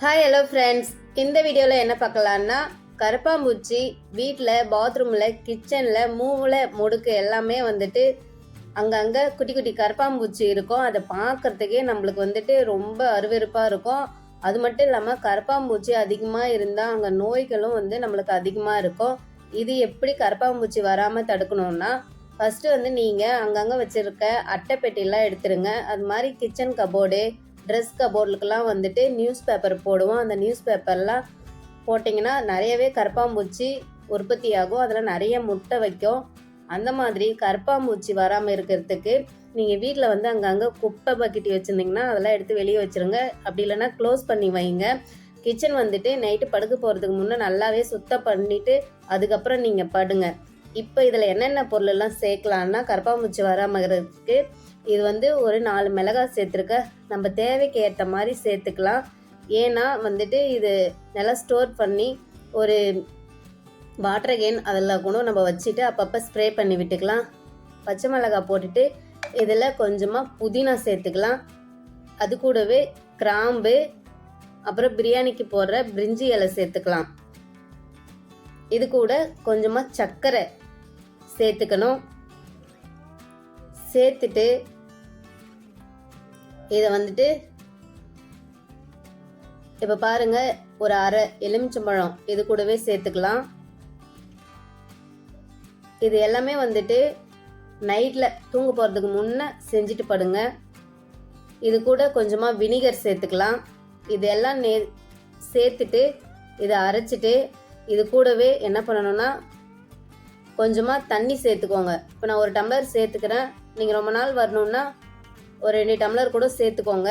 Hi hello friends இந்த வீடியோவில் என்ன பார்க்கலான்னா கருப்பாம்பூச்சி வீட்டில் பாத்ரூமில் கிச்சனில் மூவில் முடுக்கு எல்லாமே வந்துட்டு அங்கங்கே குட்டி குட்டி கருப்பாம்பூச்சி இருக்கும். அதை பார்க்கறதுக்கே நம்மளுக்கு வந்துட்டு ரொம்ப அருவருப்பாக இருக்கும். அது மட்டும் இல்லாமல் கருப்பாம்பூச்சி அதிகமாக இருந்தால் அங்கே நோய்களும் வந்து நம்மளுக்கு அதிகமாக இருக்கும். இது எப்படி கருப்பாம்பூச்சி வராமல் தடுக்கணும்னா ஃபஸ்ட்டு வந்து நீங்கள் அங்கங்கே வச்சுருக்க அட்டைப்பெட்டிலாம் எடுத்துருங்க. அது மாதிரி கிச்சன் கபோர்டு ட்ரெஸ் கபோர்டுக்கெலாம் வந்துட்டு நியூஸ் பேப்பர் போடுவோம். அந்த நியூஸ் பேப்பர்லாம் போட்டிங்கன்னா நிறையவே கரப்பாம்பூச்சி உற்பத்தி ஆகும் அதில் நிறைய முட்டை வைக்கும். அந்த மாதிரி கரப்பாம்பூச்சி வராமல் இருக்கிறதுக்கு நீங்கள் வீட்டில் வந்து அங்கங்கே குப்பை பக்கெட்டி வச்சுருந்தீங்கன்னா அதெல்லாம் எடுத்து வெளியே வச்சுருங்க. அப்படி இல்லைன்னா க்ளோஸ் பண்ணி வைங்க. கிச்சன் வந்துட்டு நைட்டு படுக்க போகிறதுக்கு முன்னே நல்லாவே சுத்தம் பண்ணிவிட்டு அதுக்கப்புறம் நீங்கள் படுங்க. இப்போ இதில் என்னென்ன பொருளெல்லாம் சேர்க்கலான்னா கரப்பாம்பூச்சி வராமல் இருக்கிறதுக்கு இது வந்து ஒரு நாலு மிளகாய் சேர்த்துருக்க. நம்ம தேவைக்கு ஏற்ற மாதிரி சேர்த்துக்கலாம். ஏன்னா வந்துட்டு இது நல்லா ஸ்டோர் பண்ணி ஒரு வாட்டர் கேன் அதெல்லாம் கூட நம்ம வச்சுட்டு அப்பப்போ ஸ்ப்ரே பண்ணி விட்டுக்கலாம். பச்சை மிளகாய் போட்டுட்டு இதில் கொஞ்சமாக புதினா சேர்த்துக்கலாம். அது கூடவே கிராம்பு அப்புறம் பிரியாணிக்கு போடுற பிரிஞ்சி இலை சேர்த்துக்கலாம். இது கூட கொஞ்சமாக சர்க்கரை சேர்த்துக்கணும். சேர்த்துட்டு இதை வந்துட்டு இப்போ பாருங்க ஒரு அரை எலுமிச்சம்பழம். இது கூடவே சேர்த்துக்கலாம். இது எல்லாமே வந்துட்டு நைட்டில் தூங்க போகிறதுக்கு முன்னே செஞ்சுட்டு படுங்க. இது கூட கொஞ்சமாக வினிகர் சேர்த்துக்கலாம். இது எல்லாம் நே சேர்த்துட்டு இதை அரைச்சிட்டு இது கூடவே என்ன பண்ணணும்னா கொஞ்சமாக தண்ணி சேர்த்துக்கோங்க. இப்போ நான் ஒரு டம்ளர் சேர்த்துக்கிறேன். நீங்கள் ரொம்ப நாள் வரணுன்னா ஒரு ரெண்டு டம்ளர் கூட சேர்த்துக்கோங்க.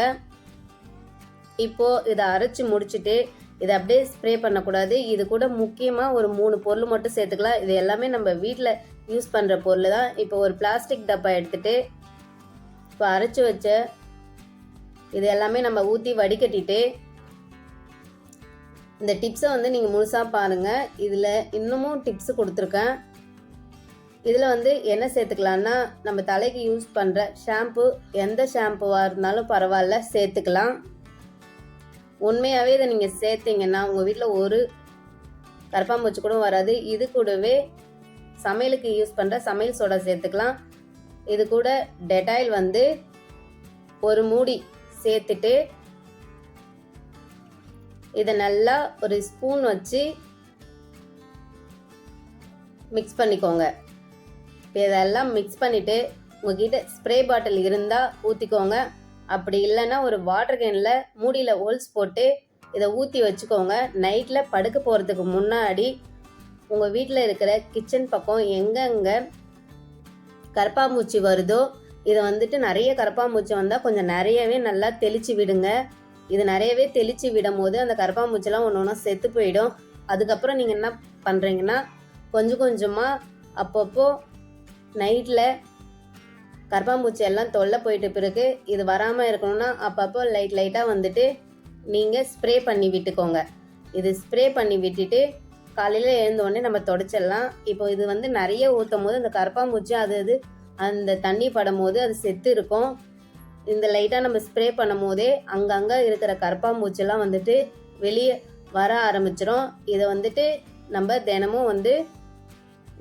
இப்போது இதை அரைச்சி முடிச்சுட்டு இதை அப்படியே ஸ்ப்ரே பண்ணக்கூடாது. இது கூட முக்கியமாக ஒரு மூணு பொருள் மட்டும் சேர்த்துக்கலாம். இது எல்லாமே நம்ம வீட்டில் யூஸ் பண்ணுற பொருள் தான். இப்போ ஒரு பிளாஸ்டிக் டப்பா எடுத்துட்டு இப்போ அரைச்சி வச்ச இது எல்லாமே நம்ம ஊற்றி வடிகட்டிட்டு இந்த டிப்ஸை வந்து நீங்கள் முழுசாக பாருங்கள் இதில் இன்னமும் டிப்ஸு கொடுத்துருக்கேன். இதில் வந்து என்ன சேர்த்துக்கலான்னா நம்ம தலைக்கு யூஸ் பண்ணுற ஷாம்பு எந்த ஷாம்புவாக இருந்தாலும் பரவாயில்ல சேர்த்துக்கலாம். உண்மையாகவே இதை நீங்கள் சேர்த்தீங்கன்னா உங்கள் வீட்டில் ஒரு கரப்பாம்பூச்சி கூட வராது. இது கூடவே சமையலுக்கு யூஸ் பண்ணுற சமையல் சோடா சேர்த்துக்கலாம். இது கூட டெட்டாயில் வந்து ஒரு மூடி சேர்த்துட்டு இதை நல்லா ஒரு ஸ்பூன் வச்சு மிக்ஸ் பண்ணிக்கோங்க. இப்போ இதெல்லாம் மிக்ஸ் பண்ணிவிட்டு உங்ககிட்ட ஸ்ப்ரே பாட்டில் இருந்தால் ஊற்றிக்கோங்க அப்படி இல்லைன்னா ஒரு வாட்டர் கேனில் மூடியில் ஹோல்ஸ் போட்டு இதை ஊற்றி வச்சுக்கோங்க. நைட்டில் படுக்க போகிறதுக்கு முன்னாடி உங்கள் வீட்டில் இருக்கிற கிச்சன் பக்கம் எங்கெங்கே கரப்பாம்பூச்சி வருதோ இதை வந்துட்டு நிறைய கரப்பாம்பூச்சி வந்தால் கொஞ்சம் நிறையவே நல்லா தெளித்து விடுங்க. இது நிறையவே தெளித்து விடும் போது அந்த கரப்பாம்பூச்சிலாம் ஒன்று ஒன்றா செத்து போயிடும். அதுக்கப்புறம் நீங்கள் என்ன பண்ணுறீங்கன்னா கொஞ்சம் கொஞ்சமாக அப்பப்போ நைட்டில் கரப்பாம்பூச்சி எல்லாம் தொல்லை போயிட்டு பிறகு இது வராமல் இருக்கணும்னா அப்பப்போ லைட் லைட்டாக வந்துட்டு நீங்கள் ஸ்ப்ரே பண்ணி விட்டுக்கோங்க. இது ஸ்ப்ரே பண்ணி விட்டுட்டு காலையில் எழுந்தோடனே நம்ம தொடச்சிடலாம். இப்போ இது வந்து நிறைய ஊற்றும் போது அந்த கரப்பாம்பூச்சி அது அது அந்த தண்ணி படும் போது அது செத்து இருக்கும். இந்த லைட்டாக நம்ம ஸ்ப்ரே பண்ணும் போதே அங்கங்கே இருக்கிற கரப்பாம்பூச்சிலாம் வந்துட்டு வெளியே வர ஆரம்பிச்சிடும் இதை வந்துட்டு நம்ம தினமும் வந்து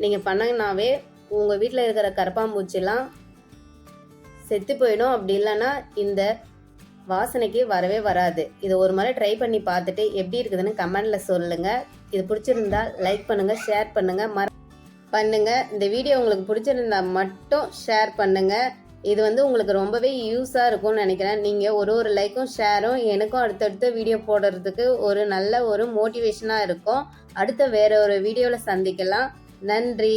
நீங்கள் பண்ணனாவே உங்கள் வீட்டில் இருக்கிற கரப்பாம்பூச்சிலாம் செத்து போயிடும். அப்படி இல்லைன்னா இந்த வாசனைக்கு வரவே வராது. இது ஒரு முறை ட்ரை பண்ணி பார்த்துட்டு எப்படி இருக்குதுன்னு கமெண்டில் சொல்லுங்கள் இது பிடிச்சிருந்தா லைக் பண்ணுங்கள் ஷேர் பண்ணுங்கள் மற பண்ணுங்கள் இந்த வீடியோ உங்களுக்கு பிடிச்சிருந்தா மட்டும் ஷேர் பண்ணுங்கள் இது வந்து உங்களுக்கு ரொம்பவே யூஸாக இருக்கும்னு நினைக்கிறேன். நீங்கள் ஒரு ஒரு லைக்கும் ஷேரும் எனக்கும் அடுத்தடுத்த வீடியோ போடுறதுக்கு ஒரு நல்ல ஒரு மோட்டிவேஷனாக இருக்கும். அடுத்த வேற ஒரு வீடியோவில் சந்திக்கலாம். நன்றி.